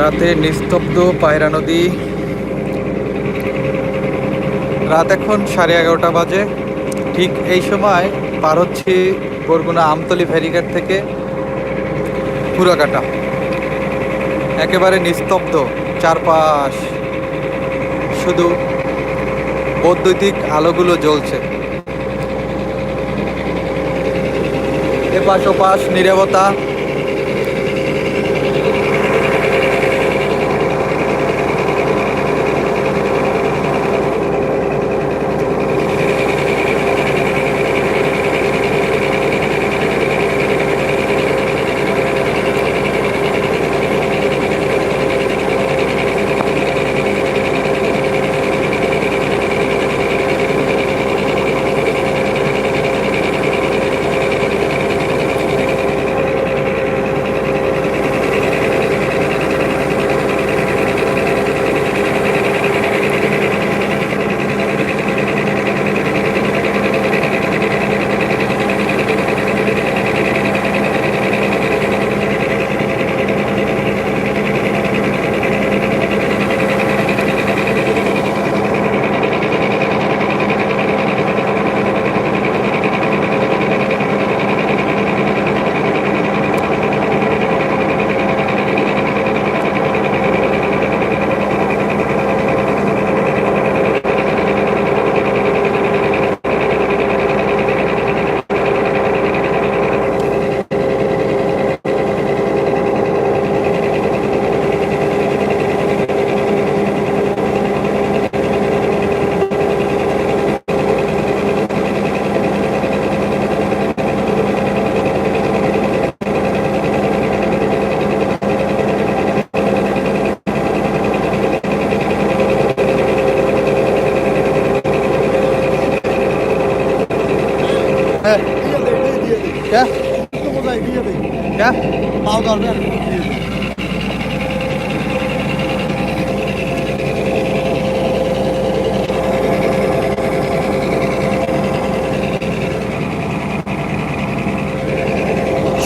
রাতে নিস্তব্ধ পায়রা নদী। রাত এখন সাড়ে এগারোটা বাজে। ঠিক এই সময় পার হচ্ছি বরগুনা আমতলি ফেরিঘাট থেকে পুরাকাটা। একেবারে নিস্তব্ধ চারপাশ। শুধু বৈদ্যুতিক আলোগুলো জ্বলছে। এপাশ ওপাশ নিরবতা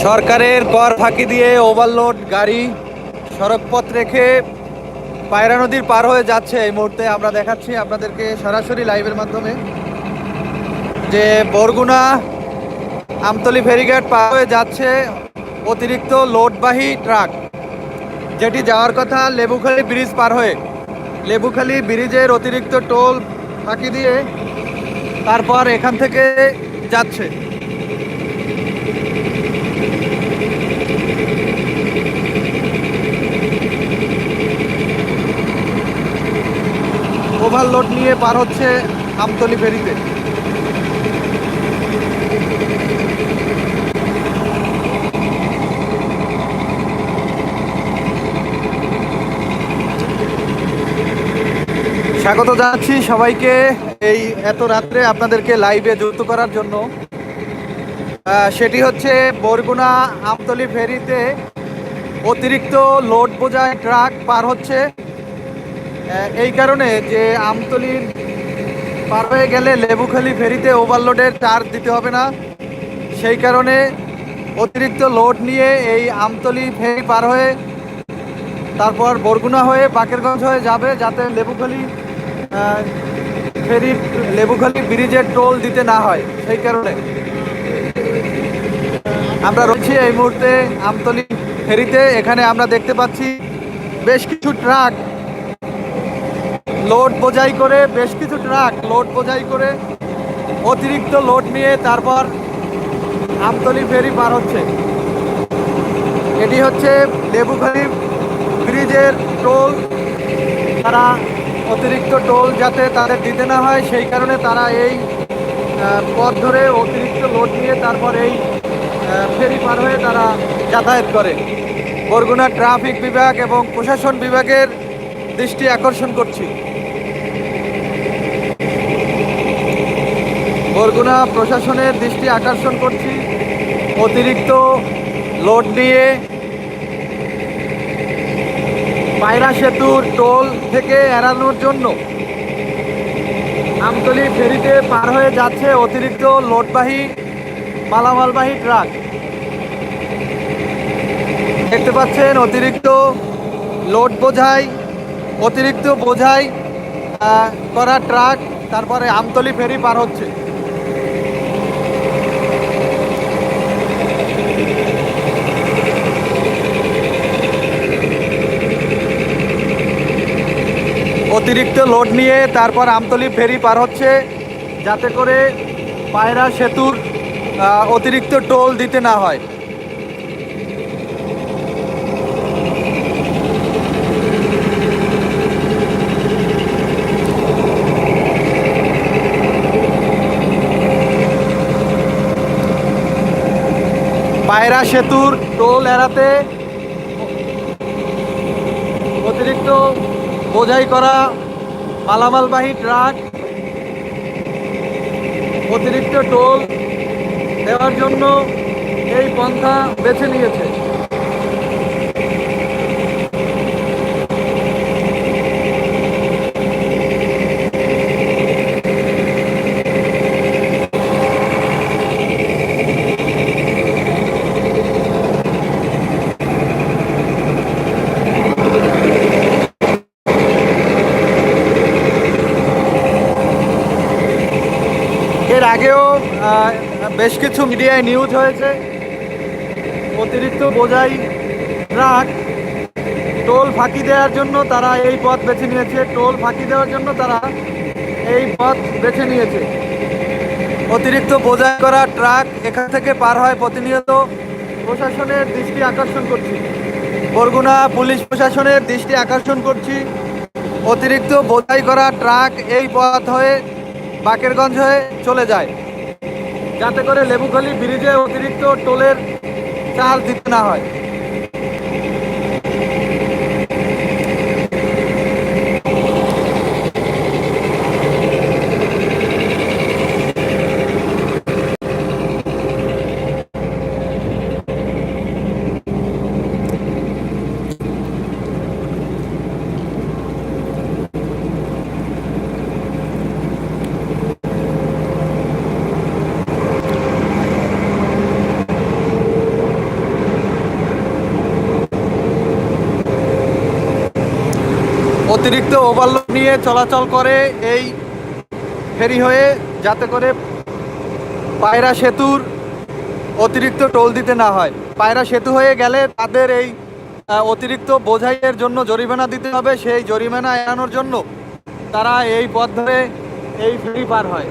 সরকারের কর ফাঁকি দিয়ে ওভারলোড গাড়ি, সড়কপথ রেখে পায়রা নদীর পার হয়ে যাচ্ছে এই মুহূর্তে। আমরা দেখাচ্ছি আপনাদেরকে সরাসরি লাইভের মাধ্যমে যে বরগুনা আমতলি ফেরিঘাট পার হয়ে যাচ্ছে অতিরিক্ত লোডবাহী ট্রাক, যেটি যাওয়ার কথা লেবুখালি ব্রিজ পার হয়ে। লেবুখালি ব্রিজের অতিরিক্ত টোল ফাঁকি দিয়ে তারপর এখান থেকে যাচ্ছে। ওভারলোড নিয়ে পার হচ্ছে আমতলি ফেরিতে। স্বাগত জানাচ্ছি সবাইকে এই এত রাত্রে আপনাদেরকে লাইভে যুক্ত করার জন্য। সেটি হচ্ছে বরগুনা আমতলি ফেরিতে অতিরিক্ত লোড বোঝায় ট্রাক পার হচ্ছে। এই কারণে যে আমতলির পার হয়ে গেলে লেবুখালি ফেরিতে ওভারলোডের চার্জ দিতে হবে না। সেই কারণে অতিরিক্ত লোড নিয়ে এই আমতলি ফেরি পার হয়ে তারপর বরগুনা হয়ে বাকেরগঞ্জ হয়ে যাবে, যাতে লেবুখালী ফেরি লেবুখালী ব্রিজের টোল দিতে না হয়, সেই কারণে। আমরা রয়েছি এই মুহূর্তে আমতলি ফেরিতে, এখানে আমরা দেখতে পাচ্ছি বেশ কিছু ট্রাক। লোড বোঝাই করে বেশ কিছু ট্রাক লোড বোঝাই করে অতিরিক্ত লোড নিয়ে তারপর আমতলি ফেরি পার হচ্ছে। এটি হচ্ছে লেবুখালী ব্রিজের টোল। তারা অতিরিক্ত টোল যাতে তাদের দিতে না হয়, সেই কারণে তারা এই পথ ধরে অতিরিক্ত লোড নিয়ে তারপর এই ফেরি পার হয়ে তারা যাতায়াত করে। বরগুনা ট্রাফিক বিভাগ এবং প্রশাসন বিভাগের দৃষ্টি আকর্ষণ করছি। বরগুনা প্রশাসনের দৃষ্টি আকর্ষণ করছি। অতিরিক্ত লোড নিয়ে পায়রা সেতুর টোল থেকে এড়ানোর জন্য আমতলি ফেরিতে পার হয়ে যাচ্ছে অতিরিক্ত লোডবাহী, মালামালবাহী ট্রাক। দেখতে পাচ্ছেন অতিরিক্ত লোড বোঝাই, অতিরিক্ত বোঝাই করা ট্রাক, তারপরে আমতলি ফেরি পার হচ্ছে। অতিরিক্ত লোড নিয়ে তারপর আমতলি ফেরি পার হচ্ছে। যাতে করে পায়রা সেতুর অতিরিক্ত টোল দিতে না হয়। পায়রা সেতুর টোল এড়াতে অতিরিক্ত বোঝাই করা মালামালবাহী ট্রাক অতিরিক্ত টোল দেওয়ার জন্য এই পন্থা বেছে নিয়েছে। বেশ কিছু মিডিয়ায় নিউজ হয়েছে। অতিরিক্ত বোঝাই ট্রাক টোল ফাঁকি দেওয়ার জন্য তারা এই পথ বেছে নিয়েছে। টোল ফাঁকি দেওয়ার জন্য তারা এই পথ বেছে নিয়েছে। অতিরিক্ত বোঝাই করা ট্রাক এখান থেকে পার হয় প্রতিনিয়ত প্রশাসনের দৃষ্টি আকর্ষণ করছি। বরগুনা পুলিশ প্রশাসনের দৃষ্টি আকর্ষণ করছি। অতিরিক্ত বোঝাই করা ট্রাক এই পথ হয়ে বাকেরগঞ্জ হয়ে চলে যায়। যাতে করে লেবুখালী ব্রিজে অতিরিক্ত টোলের চার্জ দিতে না হয়। অতিরিক্ত ওভারলোড নিয়ে চলাচল করে এই ফেরি হয়ে যাতে করে পায়রা সেতুর অতিরিক্ত টোল দিতে না হয়। পায়রা সেতু হয়ে গেলে তাদের এই অতিরিক্ত বোঝাইয়ের জন্য জরিমানা দিতে হবে। সেই জরিমানা এড়ানোর জন্য তারা এই পথ ধরে এই ফেরি পার হয়।